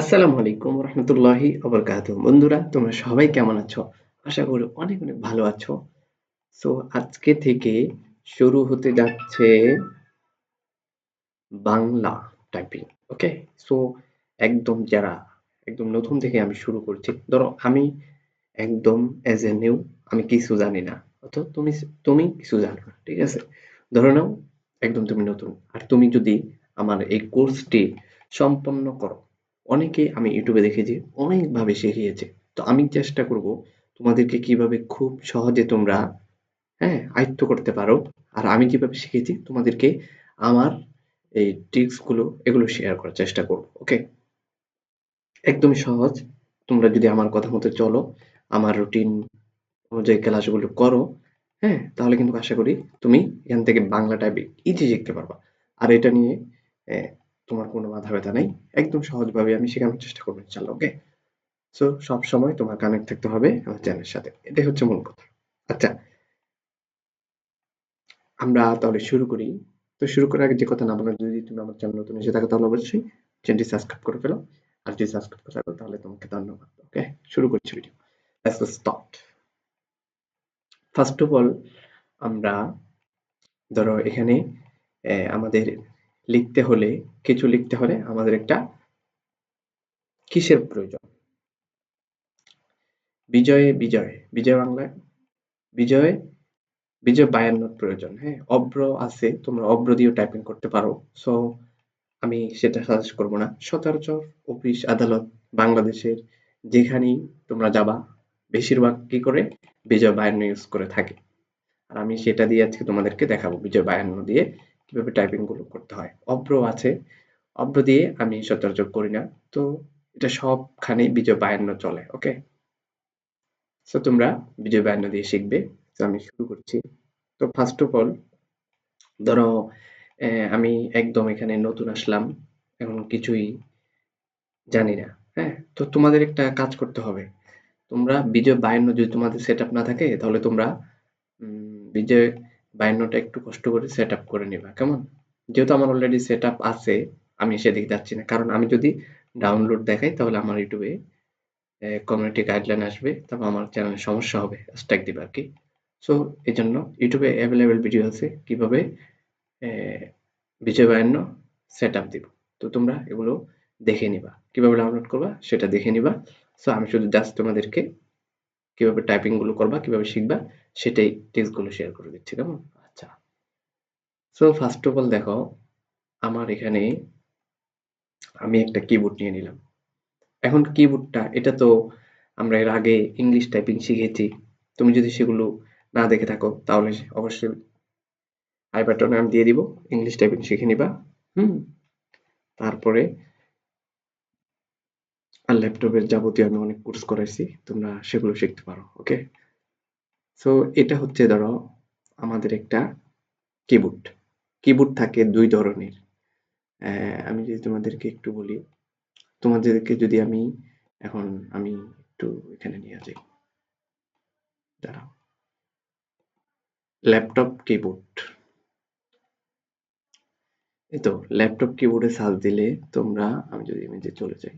আসসালামু আলাইকুম রহমতুল্লাহি অবরকাত বন্ধুরা, তোমরা সবাই কেমন আছো? আশা করি অনেক অনেক ভালো আছো। সো আজকে থেকে শুরু হতে যাচ্ছে বাংলা টাইপিং ওকে সো একদম যারা, একদম নতুন থেকে আমি শুরু করছি, ধরো আমি একদম এজ এ নিউ আমি কিছু জানি না অথবা তুমি তুমি কিছু জানো না, ঠিক আছে? ধরে নাও, একদম তুমি নতুন। আর তুমি যদি আমার এই কোর্সটি সম্পন্ন করো অনেকে আমি ইউটিউবে দেখেছি অনেকভাবে শিখিয়েছে। তো আমি চেষ্টা করব তোমাদেরকে কীভাবে খুব সহজে তোমরা হ্যাঁ আয়ত্ত করতে পারো। আর আমি যেভাবে শিখেছি তোমাদেরকে আমার এই ট্রিক্সগুলো এগুলো শেয়ার করার চেষ্টা করব, ওকে? একদমই সহজ। তোমরা যদি আমার কথা মতো চলো, আমার রুটিন অনুযায়ী ক্লাসগুলো করো হ্যাঁ তাহলে কিন্তু আশা করি তুমি এখান থেকে বাংলা টাইপিং ইজি শিখতে পারবা। আর এটা নিয়ে তোমার কোনো মাথা ব্যথা নেই, একদম সহজভাবে আমি শেখানোর চেষ্টা করব ইনশাল্লাহ ওকে সো সব সময় তোমার কানেক্ট থাকতে হবে আমার চ্যানেলের সাথে, এটাই হচ্ছে মূল কথা। আচ্ছা আমরা তাহলে শুরু করি। তো শুরু করার আগে যে কথা না বলার যদি তুমি আমার চ্যানেল নতুন এসে থাকো, তাহলে অবশ্যই চ্যানেলটি সাবস্ক্রাইব করে ফেলো। আর যদি সাবস্ক্রাইব করে থাকো, তাহলে তোমাকে ধন্যবাদ ওকে শুরু করছি video let's start first of all আমরা, ধরো এখানে আমাদের লিখতে হলে, কিছু লিখতে হলে আমাদের একটা কিসের প্রয়োজন? বিজয়ে বিজয় বিজয় বাংলায় বিজয় বিজয় বায়ান্নর প্রয়োজন। হ্যাঁ অব্র আছে, তোমরা অব্র দিয়েও টাইপিং করতে পারো। সো আমি সেটা সাজেস্ট করব না। সচরাচর অফিস আদালত বাংলাদেশের যেখানেই তোমরা যাবা, বেশিরভাগ কি করে? বিজয় বায়ান্ন ইউজ করে থাকে। আর আমি সেটা দিয়ে আজকে তোমাদেরকে দেখাবো, বিজয় বায়ান্ন দিয়ে কীভাবে টাইপিংগুলো করতে হয়। অব্র আছে অব্র দিয়ে আমি সচরাচর করি না। তো এটা সবখানেই বিজয় বায়ান্ন চলে ওকে সো তোমরা বিজয় বায়ান্ন দিয়ে শিখবে। তো আমি শুরু করছি। তো ফার্স্ট অফ অল ধরো আমি একদম এখানে নতুন আসলাম। এখন কিছুই জানি না হ্যাঁ? তো তোমাদের একটা কাজ করতে হবে। তোমরা বিজয় বায়ান্ন যদি তোমাদের সেট না থাকে, তাহলে তোমরা বিজয় বায়ান্নটা একটু কষ্ট করে সেট আপ করে নিবা, কেমন? যেহেতু আমার অলরেডি সেট আপ আছে, আমি সেদিকে যাচ্ছি না। কারণ আমি যদি ডাউনলোড দেখাই, তাহলে আমার ইউটিউবে কমিউনিটি গাইডলাইন আসবে, তারপর আমার চ্যানেলে সমস্যা হবে স্ট্যাক দিবে আর কি। সো এই জন্য ইউটিউবে অ্যাভেলেবেল ভিডিও আছে, কীভাবে বিজয় বায়ান্ন সেট আপ দিব। তো তোমরা এগুলো দেখে নিবা। কীভাবে ডাউনলোড করবা, সেটা দেখে নিবা। সো আমি শুধু জাস্ট তোমাদেরকে কীভাবে টাইপিংগুলো করবা কীভাবে শিখবা সেটাই টিপসগুলো শেয়ার করে দিচ্ছি কেমন? আচ্ছা। সো ফার্স্ট অফ অল দেখো আমার এখানে আমি একটা কিবোর্ড নিয়ে নিলাম। এখন কিবোর্ডটা এটা তো আমরা এর আগে ইংলিশ টাইপিং শিখেছি। তুমি যদি সেগুলো না দেখে থাকো তাহলে অবশ্যই আই বাটনে আমি দিয়ে দিব ইংলিশ টাইপিং শিখে নিবা। হুম। তারপরে ল্যাপটপের যাবতীয় আমি অনেক কোর্স করাইছি, তোমরা সেগুলো শিখতে পারো ওকে সো এটা হচ্ছে ধরো আমাদের একটা কিবোর্ড কিবোর্ড থাকে দুই ধরনের। আমি যদি তোমাদেরকে একটু বলি, তোমাদেরকে যদি আমি, এখন আমি একটু এখানে নিয়ে যাই। দাঁড়াও। ল্যাপটপ কিবোর্ড এই তো ল্যাপটপ কিবোর্ডে সার্চ দিলে তোমরা, আমি যদি ইমেজে চলে যাই।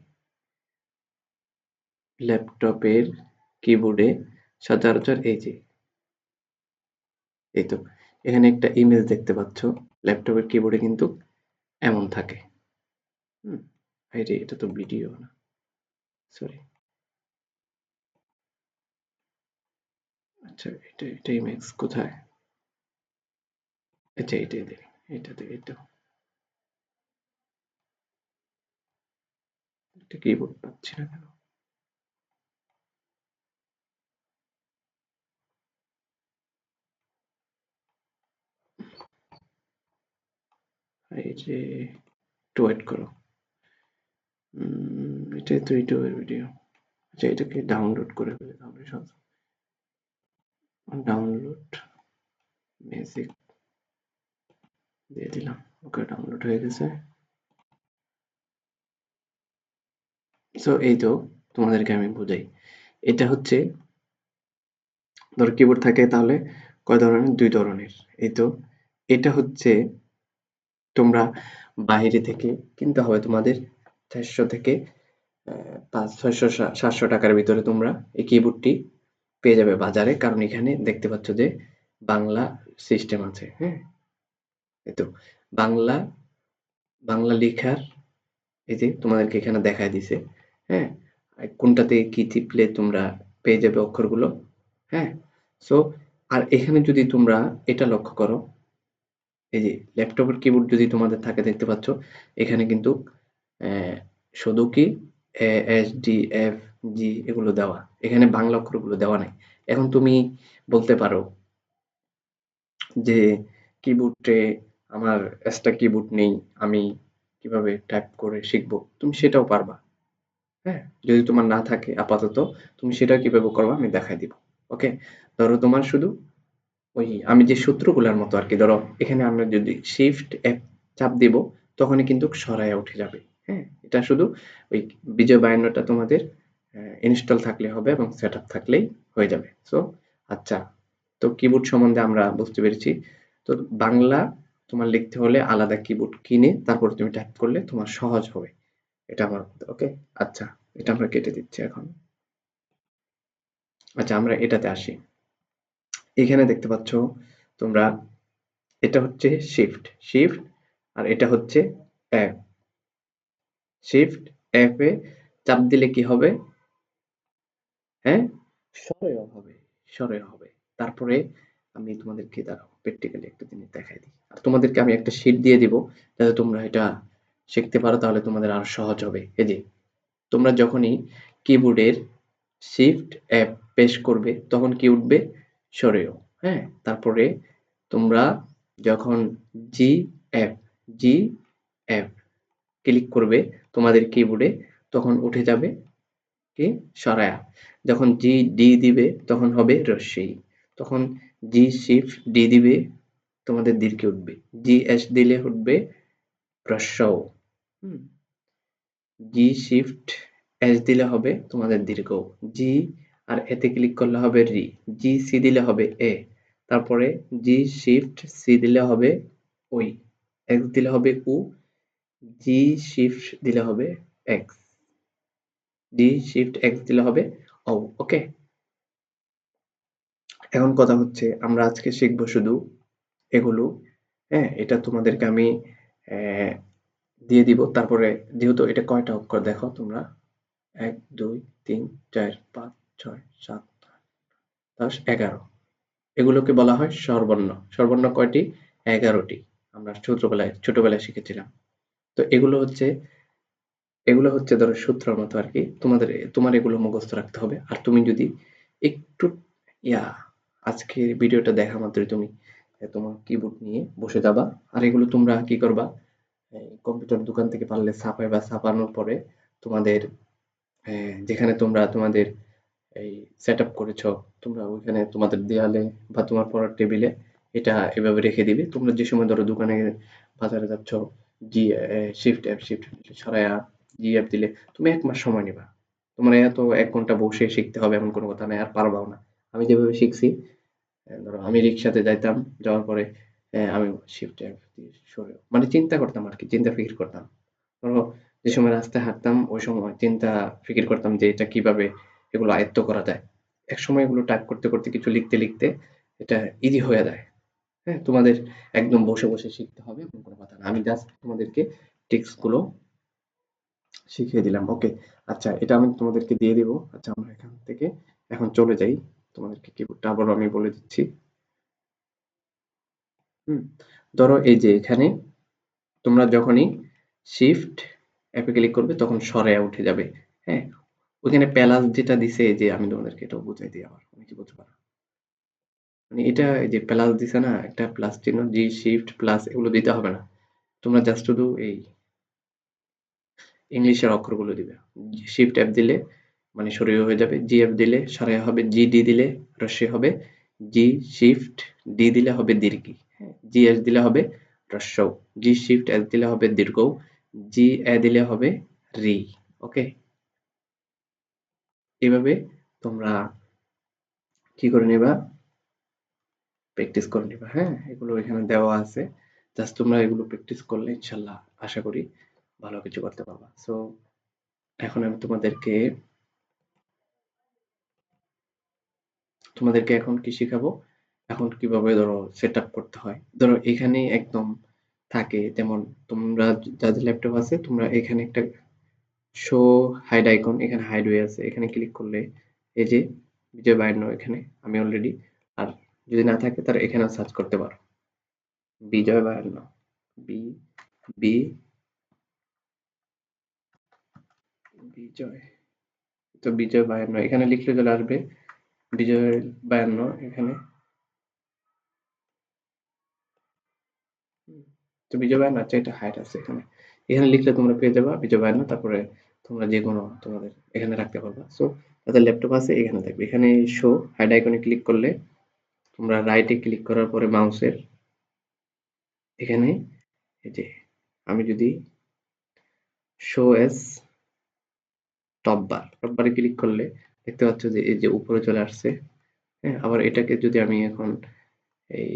ল্যাপটপের কিবোর্ডে সচরাচর এই যে, এই তো, এখানে একটা ইমেজ দেখতে পাচ্ছ, ল্যাপটপের কিবোর্ডে কিন্তু এমন থাকে। এটা তো ভিডিও না সরি আচ্ছা এটা এটা ইমেজ কোথায়? আচ্ছা এটাই এটাতে এটা একটা কিবোর্ড পাচ্ছি না কেন? এই যে একটু ওয়েট করো এটাই তো ইউটিউবের ভিডিও আচ্ছা এটাকে ডাউনলোড করে ফেলে তাহলে সব। ডাউনলোড মিউজিক দিয়ে দিলাম। ওকে ডাউনলোড হয়ে গেছে। সো এই তো তোমাদেরকে আমি বুঝাই। এটা হচ্ছে, ধর কিবোর্ড থাকে তাহলে কয় ধরনের? দুই ধরনের। এই তো, এটা হচ্ছে তোমরা বাইরে থেকে কিনতে হবে। তোমাদের চারশো থেকে পাঁচ, ছয়শো সাতশো টাকার ভিতরে তোমরা এই কিবোর্ডটি পেয়ে যাবে বাজারে। কারণ এখানে দেখতে পাচ্ছ যে বাংলা সিস্টেম আছে হ্যাঁ? তো, বাংলা বাংলা লেখার এই যে তোমাদেরকে এখানে দেখায় দিছে হ্যাঁ? কোনটাতে কি টিপলে তোমরা পেয়ে যাবে অক্ষরগুলো হ্যাঁ? সো আর এখানে যদি তোমরা এটা লক্ষ্য করো এই যে ল্যাপটপের কিবোর্ড যদি তোমাদের থাকে দেখতে পাচ্ছ, এখানে কিন্তু শুধু কি এস ডি এফ জি এগুলো দেওয়া। এখানে বাংলা অক্ষরগুলো দেওয়া নাই। এখন তুমি বলতে পারো যে কিবোর্ডে আমার এক্সট্রা কিবোর্ড নেই, আমি কীভাবে টাইপ করে শিখব? তুমি সেটাও পারবা। হ্যাঁ যদি তোমার না থাকে, আপাতত তুমি সেটা কীভাবে করবা আমি দেখাই দিব। ওকে ধরো তোমার শুধু ওই আমি যে সূত্রগুলোর মতো আর কি ধরো, এখানে আমরা যদি শিফট এফ চাপ দিব, তখনই কিন্তু সরায় উঠে যাবে। হ্যাঁ এটা শুধু ওই বিজয় বায়ান্নটা তোমাদের ইনস্টল থাকলে হবে এবং সেট আপ থাকলেই হয়ে যাবে। সো আচ্ছা তো কিবোর্ড সম্বন্ধে আমরা বুঝতে পেরেছি। তো বাংলা তোমার লিখতে হলে আলাদা কিবোর্ড কিনে তারপর তুমি টাইপ করলে তোমার সহজ হবে। এটা আমার ওকে আচ্ছা এটা আমরা কেটে দিচ্ছি এখন। আচ্ছা আমরা এটাতে আসি। এখানে দেখতে পাচ্ছ তোমরা এটা হচ্ছে শিফট শিফট আর এটা হচ্ছে অ্যাপ শিফট অ্যাপে চাপ দিলে কি হবে? হ্যাঁ? সরয় হবে। সরয় হবে। তারপরে আমি তোমাদেরকে দাঁড়াও প্র্যাকটিক্যালি একটা জিনিস দেখাই দিই। আর তোমাদেরকে আমি একটা শীট দিয়ে দিব যাতে তোমরা এটা শিখতে পারো তাহলে তোমাদের আরও সহজ হবে। এই যে তোমরা যখনই কিবোর্ডের শিফট অ্যাপ পেশ করবে তখন কি উঠবে? সরেও হ্যাঁ? তারপরে তোমরা যখন G F G app click করবে তোমাদের কিবোর্ডে তখন উঠে যাবে কি? সরায়া। যখন জি ডি দিবে তখন হবে রশ্মি। তখন জি শিফট ডি দিবে তোমাদের দীর্ঘে উঠবে। জি এস দিলে উঠবে প্রসও জি শিফট এস দিলে হবে তোমাদের দীর্ঘ। জি আর এতে ক্লিক করলে হবে রি জি সি দিলে হবে এ তারপরে জি শিফট সি দিলে হবে ওই এক্স দিলে হবে উ জি শিফট দিলে হবে এক্স জি শিফট এক্স দিলে হবে ও ওকে এখন কথা হচ্ছে আমরা আজকে শিখব শুধু এগুলো হ্যাঁ এটা তোমাদেরকে আমি দিয়ে দিব। তারপরে যেহেতু এটা কয়টা অক্ষর দেখো তোমরা? এক, দুই, তিন, চার, পাঁচ ছয়, সাত, দশ, এগারো। এগুলোকে বলা হয় সর্বর্ণ সর্বর্ণ কয়টি? এগারোটি। আমরা ছোটবেলায় ছোটবেলায় শিখেছিলাম। তো এগুলো হচ্ছে এগুলো হচ্ছে ধরো সূত্রের মতো আর কি। তোমাদের, তোমার এগুলো মুখস্থ রাখতে হবে। আর তুমি যদি একটু, ইয়া আজকে ভিডিওটা দেখা মাত্রই তুমি তোমার কিবোর্ড নিয়ে বসে যাবা। আর এগুলো তোমরা কি করবা? কম্পিউটার দোকান থেকে পারলে ছাপাই বা ছাপানোর পরে তোমাদের যেখানে তোমরা তোমাদের এই সেট আপ করেছ, তোমরা ওইখানে তোমাদের দেয়ালে বা তোমার পড়ার টেবিলে এটা এভাবে রেখে দিবে। তোমরা যে সময় ধরো দোকানে বাজারে যাচ্ছ, জি শিফট অ্যাপ শিফট সরাইয়া জি অ্যাপ দিলে তুমি এক মাস সময় নিবা। তোমার এত এক ঘণ্টা বসে শিখতে হবে এমন কোনো কথা নাই, আর পারবাও না। আমি যেভাবে শিখছি ধরো আমি রিক্সাতে যাইতাম, যাওয়ার পরে আমি শিফট অ্যাপ দিয়ে সরে মানে চিন্তা করতাম আর কি, চিন্তা ফিকির করতাম। ধরো যে সময় রাস্তায় হাঁটতাম, ওই সময় চিন্তা ফিকির করতাম যে এটা কীভাবে এগুলো আয়ত্ত করা যায়। এক সময় এগুলো টাইপ করতে করতে কিছু লিখতে লিখতে এটা ইজি হয়ে যায়। হ্যাঁ তোমাদের একদম বসে বসে শিখতে হবে এমন কোনো কথা না। আমি জাস্ট তোমাদেরকে টিক্সগুলো শিখিয়ে দিলাম। ওকে আচ্ছা এটা আমি তোমাদেরকে দিয়ে দিব। আচ্ছা আমরা এখান থেকে এখন চলে যাই। তোমাদেরকে কিবোর্ডটা আবারও আমি বলে দিচ্ছি। হুম, ধরো এই যে এখানে তোমরা যখনই শিফট অ্যাপে ক্লিক করবে, তখন সরে উঠে যাবে। হ্যাঁ ওইখানে প্যালাস যেটা দিছে যে আমি তোমাদেরকে এটাও বুঝাই দিই আবার অনেকে বুঝতে পারো? মানে এটা যে প্লাস দিছে না, একটা প্লাস চিহ্ন জি শিফট প্লাস এগুলো দিতে হবে না। তোমরা জাস্ট শুধু এই ইংলিশের অক্ষরগুলো দিবে। শিফট অ্যাপ দিলে মানে সরিয়ে হয়ে যাবে জি এফ দিলে সরাই হবে জি ডি দিলে রস্যি হবে জি শিফট ডি দিলে হবে দীর্ঘি। হ্যাঁ জি এস দিলে হবে রস্যও। জি শিফট এস দিলে হবে দীর্ঘ জি এ দিলে হবে রি ওকে এভাবে তোমরা কি করে নেবা? প্র্যাকটিস করে নিবা হ্যাঁ? এগুলো এখানে দেওয়া আছে। জাস্ট তোমরা এগুলো প্র্যাকটিস করলে ইনশাল্লাহ আশা করি ভালো কিছু করতে পারবা। সো এখন আমি তোমাদেরকে তোমাদেরকে এখন কি শিখাবো? এখন কীভাবে ধরো সেট করতে হয়? ধরো এখানে একদম থাকে, যেমন তোমরা যাদের ল্যাপটপ আছে, তোমরা এখানে একটা শো হাইড আইকন এখানে হাইড হয়ে আছে। এখানে ক্লিক করলে এই যে বিজয় বায়ান্ন এখানে আমি অলরেডি আর যদি না থাকে তাহলে এখানে সার্চ করতে পারো। বিজয় বায়ান্ন বি বি বিজয়। তো বিজয় বায়ান্ন এখানে লিখলে চলে আসবে বিজয় বায়ান্ন এখানে। তো বিজয় বায়ান্ন আচ্ছা এটা হাইট আছে এখানে। এখানে লিখলে তোমরা পেয়ে যাবা বিজয় বায়ান্ন তারপরে তোমরা যে কোনো তোমাদের এখানে রাখতে পারবা। সো তাদের ল্যাপটপ আছে, এখানে থাকবে। এখানে শো হাইড আইকনে ক্লিক করলে তোমরা রাইটে ক্লিক করার পরে মাউসের এখানে এই যে আমি যদি show S top bar top বারে ক্লিক করলে দেখতে পাচ্ছ যে এই যে উপরে চলে আসছে। হ্যাঁ আবার এটাকে যদি আমি এখন এই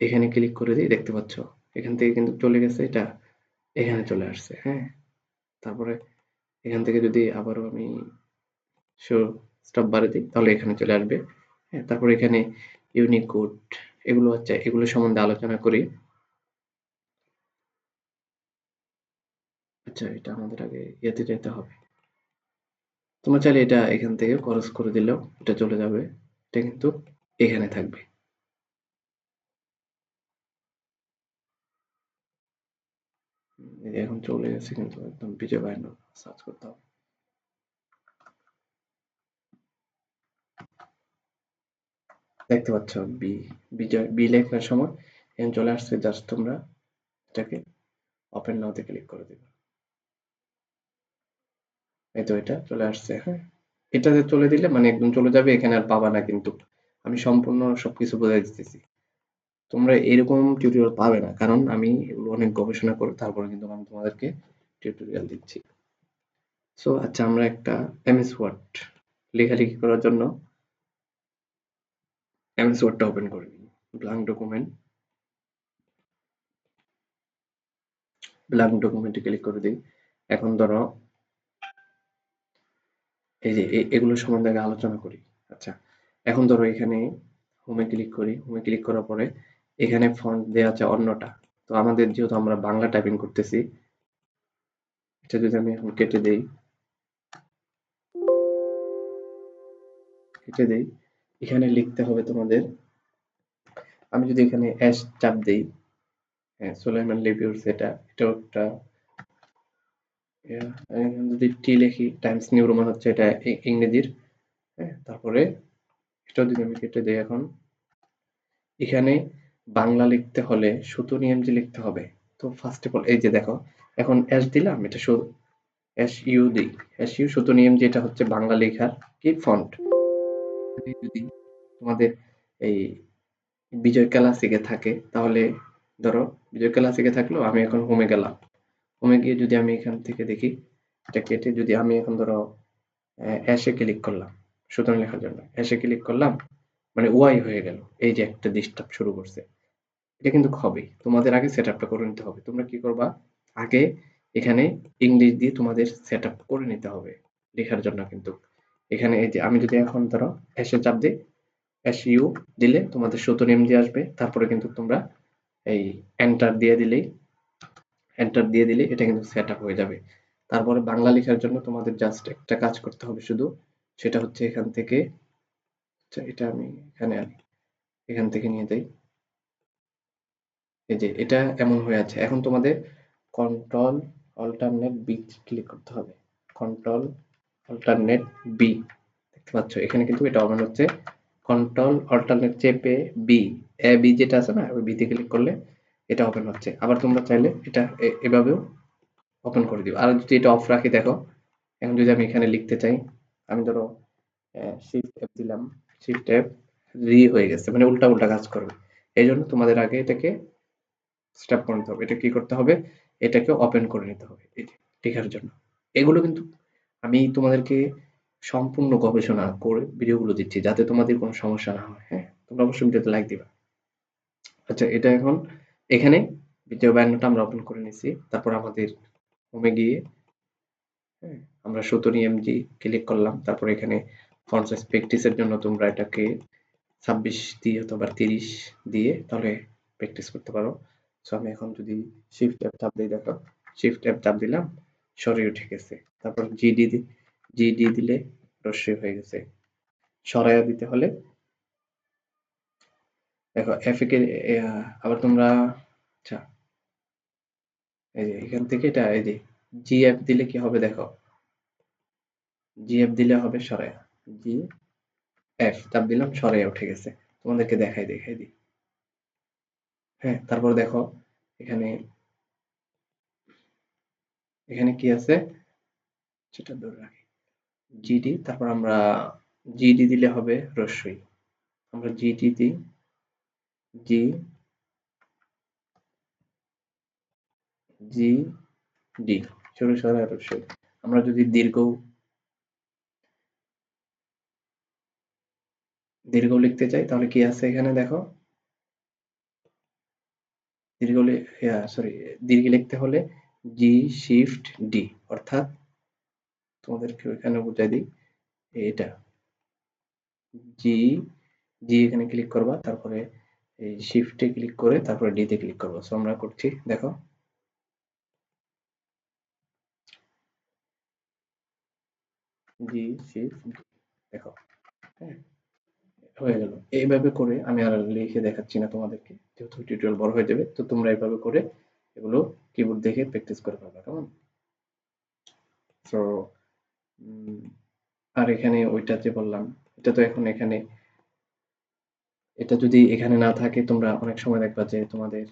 এখানে ক্লিক করে দিই, দেখতে পাচ্ছ? এখান থেকে কিন্তু চলে গেছে, এটা এখানে চলে আসছে। হ্যাঁ তারপরে এখান থেকে যদি আবারও আমি শো স্টপ বারে দিই, তাহলে এখানে চলে আসবে। হ্যাঁ তারপর এখানে ইউনিকোড এগুলো হচ্ছে, এগুলো সম্বন্ধে আলোচনা করি। আচ্ছা এটা আমাদের আগে ইয়েতে যেতে হবে। তোমরা চাইলে এটা এখান থেকে খরচ করে দিলেও এটা চলে যাবে। এটা কিন্তু এখানে থাকবে। এখন চলে গেছে কিন্তু একদম বিজয় বায়ান্ন সার্চ করতে হবে দেখতে পাচ্ছ, বি, বিজয়, বি লেখার সময় এখানে চলে আসছে জাস্ট তোমরা এটাকে ওপেন নাওতে ক্লিক করে দিবে। এই তো এটা চলে আসছে হ্যাঁ। এটাতে চলে দিলে মানে একদম চলে যাবে, এখানে আর পাবা না কিন্তু। আমি সম্পূর্ণ সবকিছু বোঝাই দিতেছি। তোমরা এরকম টিউটোরিয়াল পাবে না, কারণ আমি এগুলো অনেক গবেষণা করে তারপরে কিন্তু আমি তোমাদেরকে টিউটোরিয়াল দিচ্ছি। সো আচ্ছা আমরা একটা এমএস ওয়ার্ড লেখালেখি করার জন্য এমএস ওয়ার্ডটা ওপেন করে নিই ব্ল্যাঙ্ক ডকুমেন্ট ব্ল্যাঙ্ক ডকুমেন্টে ক্লিক করে দিই। এখন ধরো, এই যে এগুলো সম্বন্ধে আগে আলোচনা করি। আচ্ছা এখন ধরো এখানে হোমে ক্লিক করি। হোমে ক্লিক করার পরে এখানে ফন্ট দেওয়া আছে অন্যটা। তো আমাদের যেহেতু আমরা বাংলা টাইপিং করতেছি, এটা যদি আমি এখন কেটে দেই কেটে দেই। এখানে লিখতে হবে তোমাদের। আমি যদি এখানে অ্যাশ চাপ দেই হ্যাঁ সোলাইমান লেভিউর এটা এটাও একটা যদি টি লিখি টাইমস নিউ রোমান হচ্ছে এটা ইংরেজির হ্যাঁ তারপরে এটাও যদি আমি কেটে দিই এখন। এখানে বাংলা লিখতে হলে সুতো নিয়ম যে লিখতে হবে, তো ফার্স্ট অফ অল এই যে দেখো, এখন এস দিলাম, এটা এস ইউ দিই। এস ইউ সুতো নিয়ম যেটা হচ্ছে বাংলা লেখার কি? ফন্ট যদি তোমাদের এই বিজয় ক্লাসিকে থাকে তাহলে ধরো বিজয় ক্লাসিকে থাকলেও আমি এখন হোমে গেলাম। হোমে গিয়ে যদি আমি এখান থেকে দেখি, এটা কেটে যদি আমি এখন ধরো অ্যাশে ক্লিক করলাম, সুতরাং লেখার জন্য। অ্যাশে ক্লিক করলাম মানে ওয়াই হয়ে গেল। এই যে একটা ডিস্টার্ব শুরু করছে। এটা কিন্তু হবেই। তোমাদের আগে সেট আপটা করে নিতে হবে। তোমরা কি করবা? আগে এখানে ইংলিশ দিয়ে তোমাদের সেট করে নিতে হবে। লেখার জন্য কিন্তু। এখানে এই যে আমি যদি এখন ধরো অ্যাশে চাপ দিই এস ইউ দিলে তোমাদের সুতো নেম দিয়ে আসবে। তারপরে কিন্তু তোমরা এই এন্টার দিয়ে দিলেই এন্টার দিয়ে দিলে এটা কিন্তু সেট আপ হয়ে যাবে। তারপরে বাংলা লেখার জন্য তোমাদের জাস্ট একটা কাজ করতে হবে শুধু, সেটা হচ্ছে এখান থেকে আচ্ছা এটা আমি এখানে এখান থেকে নিয়ে যাই। এই যে এটা এমন হয়ে আছে। এখন তোমাদের কন্ট্রোল অল্টারনেট বি ক্লিক করতে হবে। কন্ট্রোল অল্টারনেট বি দেখতে পাচ্ছ? এখানে কিন্তু এটা অন হচ্ছে। কন্ট্রোল অল্টারনেট চেপে বি এ বি যেটা আছে না, ওই বিতে ক্লিক করলে এটা ওপেন হচ্ছে। আবার তোমরা চাইলে এটা এভাবেও ওপেন করে দিও। আর যদি এটা অফ রাখি, দেখো, এখন যদি আমি এখানে লিখতে চাই, আমি ধরো শিফট এফ দিলাম শিফট এফ রি হয়ে গেছে মানে উল্টা উল্টা কাজ করবে। এই জন্য তোমাদের আগে এটাকে স্টেপ করে নিতে হবে। এটা কি করতে হবে? এটাকে ওপেন করে নিতে হবে। লেখার জন্য। এগুলো কিন্তু আমি তোমাদেরকে সম্পূর্ণ গবেষণা করে ভিডিওগুলো দিচ্ছি, যাতে তোমাদের কোনো সমস্যা না হয় হ্যাঁ? তোমরা অবশ্যই ভিডিওতে লাইক দিবা। আচ্ছা এটা এখন এখানে ভিডিও ব্যান্ডটা আমরা ওপেন করে নিছি তারপর আমাদের হোমে গিয়ে হ্যাঁ আমরা সতেরো এমজি ক্লিক করলাম। তারপর এখানে ফন্ট সাইজ প্র্যাকটিসের জন্য তোমরা এটাকে ছাব্বিশ দিয়ে অথবা তিরিশ দিয়ে তাহলে প্র্যাকটিস করতে পারো। সো আমি এখন যদি শিফট ট্যাব চাপ দিই দেখো শিফট ট্যাব চাপ দিলাম। সরিয়ে উঠে গেছে। তারপর জিডি জিডি দিলে রশ্মি হয়ে গেছে। সরাইয়া দিতে হলে দেখো এফ কে আবার তোমরা আচ্ছা এই যে এখান থেকে এটা, এই যে জিএফ দিলে কি হবে দেখো? জি এফ দিলে হবে সরাইয়া। জি এফ চাপ দিলাম, সরাইয়া উঠে গেছে। তোমাদেরকে দেখাই দেখাই দিই হ্যাঁ তারপর দেখো, এখানে এখানে কি আছে? সেটা ধরে রাখি। জিডি তারপর আমরা জিডি দিলে হবে রস্যই আমরা জিডি দিই। জি জি ডি সরু সরা রস্যই আমরা যদি দীর্ঘ দীর্ঘ লিখতে চাই, তাহলে কি আছে এখানে দেখো? দীর্ঘ সরি দীর্ঘ লিখতে হলে জি শিফট ডি অর্থাৎ তোমাদেরকে এখানে বুঝাই দিই, এটা জি জি এখানে ক্লিক করবা, তারপরে এই শিফটে ক্লিক করে তারপরে ডি তে ক্লিক করব। সো আমরা করছি, দেখো। জি শিফট দেখো হ্যাঁ হয়ে গেল। এইভাবে করে আমি আর লিখে দেখাচ্ছি না তোমাদেরকে, যেহেতু টিউটোরিয়াল বড় হয়ে যাবে, তো তোমরা এইভাবে করে এগুলো কিবোর্ড দেখে প্র্যাকটিস করে পাবে কেমন? তো আর এখানে ওইটা যে বললাম, এটা তো এখন এখানে, এটা যদি এখানে না থাকে, তোমরা অনেক সময় দেখবা যে তোমাদের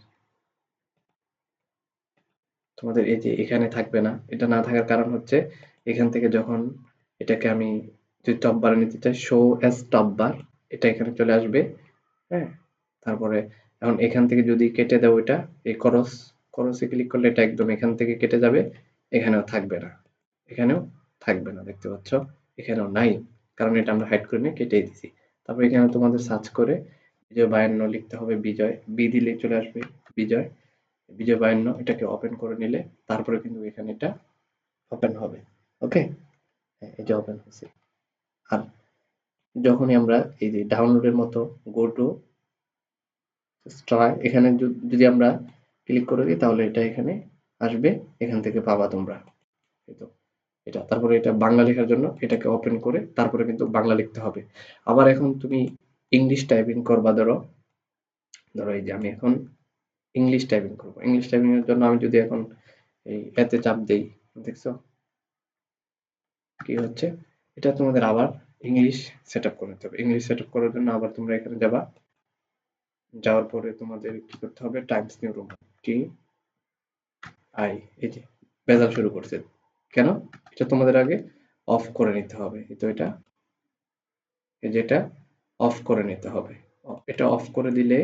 তোমাদের এই যে এখানে থাকবে না, এটা না থাকার কারণ হচ্ছে এখান থেকে যখন এটাকে আমি যদি টপ বারে নিতে চাই শো এস টপ বার এটা এখানে চলে আসবে হ্যাঁ? তারপরে, এখন এখান থেকে যদি কেটে দাও এটা এই করস করসে ক্লিক করলে এটা একদম এখান থেকে কেটে যাবে, এখানেও থাকবে না। এখানেও থাকবে না, দেখতে পাচ্ছ? এখানেও নাই, কারণ এটা আমরা হাইড করে নিয়ে কেটেই দিছি। তারপর এখানে তোমাদের সার্চ করে বিজয় বায়ান্ন লিখতে হবে বিজয় বি দিলে চলে আসবে বিজয়। বিজয় বায়ান্ন, এটাকে ওপেন করে নিলে তারপরে কিন্তু এখানে এটা ওপেন হবে ওকে এই যে ওপেন হয়েছে। আর যখনই আমরা এই যে ডাউনলোডের মতো গো টু স্টার এখানে যদি আমরা ক্লিক করে দিই, তাহলে এটা এখানে আসবে, এখান থেকে পাবা তোমরা। তো, এটা, তারপরে এটা বাংলা লেখার জন্য এটাকে ওপেন করে তারপরে কিন্তু বাংলা লিখতে হবে। আবার এখন তুমি ইংলিশ টাইপিং করবা, ধরো ধরো এই যে আমি এখন ইংলিশ টাইপিং করব। ইংলিশ টাইপিং এর জন্য আমি যদি এখন এই এতে চাপ দেই, দেখছ? কি হচ্ছে? এটা তোমাদের আবার ইংলিশ সেটআপ করে নিতে হবে। ইংলিশ সেটআপ করার জন্য আবার তোমরা এখানে যাবা, যাওয়ার পরে তোমাদের কি করতে হবে? টাইমস নিউ রোমান টি এই যে বেজাল শুরু করছে। কেন? এটা তোমাদের আগে অফ করে নিতে হবে। তো এটা যেটা অফ করে নিতে হবে। এটা অফ করে দিলে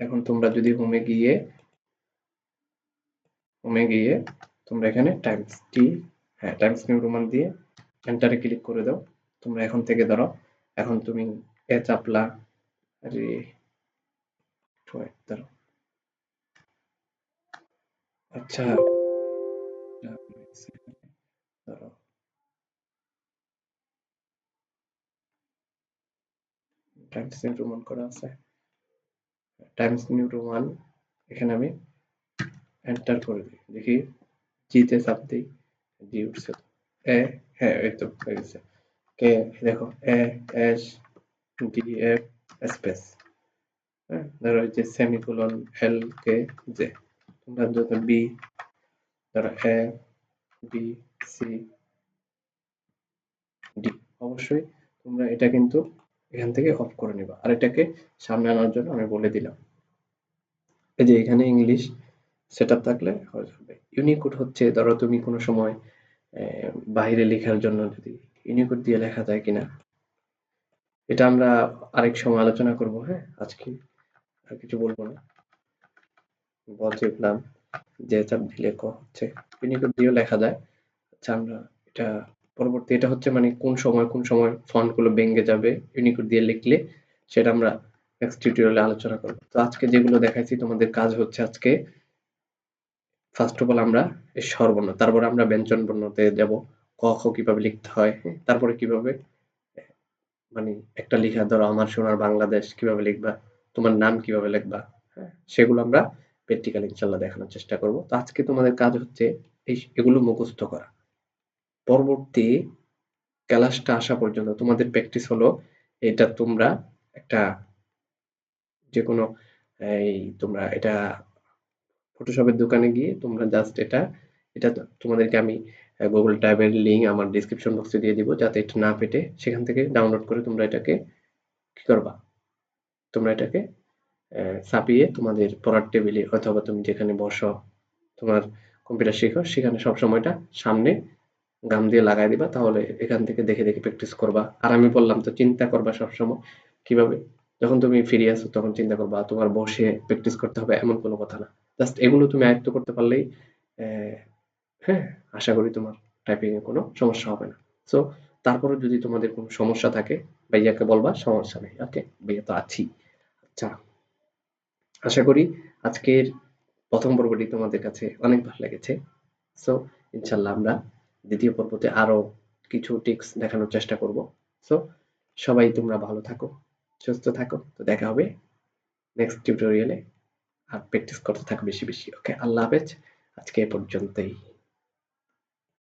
এখন তোমরা যদি হোমে গিয়ে হোমে গিয়ে তোমরা এখানে টাইমস টি হ্যাঁ টাইমস নিউ রোমান দিয়ে এন্টারে ক্লিক করে দাও। তোমরা এখন থেকে ধরো, এখন তুমি এ চাপলা, আরে, ধরো আচ্ছা। টাইমস নিউ রোমান করা আছে। টাইমস নিউ রোমান এখানে আমি এন্টার করে দিই। দেখি, জিতে চাপ দিই জি উঠছে। এ হ্যাঁ এই তো, হয়ে গেছে। কে, দেখো, A, S, D, F, space. হ্যাঁ ধরো যে সেমিকোলন এল কে জে তোমরা যত বি ধরো এ বি সি ডি অবশ্যই তোমরা এটা কিন্তু এখান থেকে অফ করে নিবা। আর এটাকে সামনে আনার জন্য আমি বলে দিলাম। এই যে এখানে ইংলিশ সেট থাকলে হয়ে যাবে। ইউনিকোড হচ্ছে, ধরো তুমি কোনো সময় বাইরে লেখার জন্য যদি ইউনিকোড দিয়ে লেখা যায় কিনা। এটা আমরা আরেক সময় আলোচনা করব হ্যাঁ? আজকে আর কিছু বলব না। বলছিলাম যে চাপ দিলে ক হচ্ছে ইউনিকোড দিয়েও লেখা যায় আচ্ছা আমরা এটা পরবর্তী এটা হচ্ছে মানে কোন সময় কোন সময় ফন্টগুলো ভেঙে যাবে ইউনিকোড দিয়ে লিখলে সেটা আমরা নেক্সট টিউটোরিয়ালে আলোচনা করব তো আজকে যেগুলো দেখাইছি তোমাদের কাজ হচ্ছে আজকে ফার্স্ট অফ অল আমরা স্বরবর্ণ তারপর আমরা ব্যঞ্জন বর্ণতে যাব ক, খ কীভাবে লিখতে হয়, হ্যাঁ? তারপরে কীভাবে মানে একটা লিখা ধরো আমার সোনার বাংলাদেশ কীভাবে লিখবা, তোমার নাম কীভাবে লিখবা, হ্যাঁ? সেগুলো আমরা প্র্যাকটিক্যালি ইনশাআল্লাহ দেখানোর চেষ্টা করব। তো আজকে তোমাদের কাজ হচ্ছে এই এগুলো মুখস্থ করা। পরবর্তী ক্লাসটা আসা পর্যন্ত তোমাদের প্র্যাকটিস হলো এটা তোমরা একটা যেকোনো, এই তোমরা এটা ফটোশপের দোকানে গিয়ে তোমরা জাস্ট এটা এটা তোমাদেরকে আমি গুগল ড্রাইভের লিঙ্ক আমার ডিসক্রিপশন বক্সে দিয়ে দিব যাতে এটা না পেটে সেখান থেকে ডাউনলোড করে তোমরা এটাকে কি করবা তোমরা এটাকে ছাপিয়ে তোমাদের পড়ার টেবিলে অথবা তুমি যেখানে বসো, তোমার কম্পিউটার শেখো, সেখানে সব সময়টা সামনে গাম দিয়ে লাগাই দিবা, তাহলে এখান থেকে দেখে দেখে প্র্যাকটিস করবা। আর আমি বললাম তো চিন্তা করবা সবসময় কীভাবে? যখন তুমি ফিরে আসো তখন চিন্তা করবা তোমার বসে প্র্যাকটিস করতে হবে এমন কোনো কথা না। জাস্ট এগুলো তুমি আয়ত্ত করতে পারলেই হ্যাঁ আশা করি তোমার টাইপিং এ কোনো সমস্যা হবে না। সো তারপরে যদি তোমাদের কোনো সমস্যা থাকে, ভাইয়াকে বলবা, সমস্যা নেই। ওকে ভাইয়া তো আছি। আচ্ছা। আশা করি আজকের প্রথম পর্বটি তোমাদের কাছে অনেক ভালো লেগেছে। সো ইনশাল্লাহ আমরা দ্বিতীয় পর্বতে আরও কিছু টিপস দেখানোর চেষ্টা করব। সো সবাই তোমরা ভালো থাকো, সুস্থ থাকো। তো দেখা হবে নেক্সট টিউটোরিয়ালে আর প্র্যাকটিস করতে থাকো বেশি বেশি। ওকে আল্লাহ হাফেজ। আজকে এ পর্যন্তই।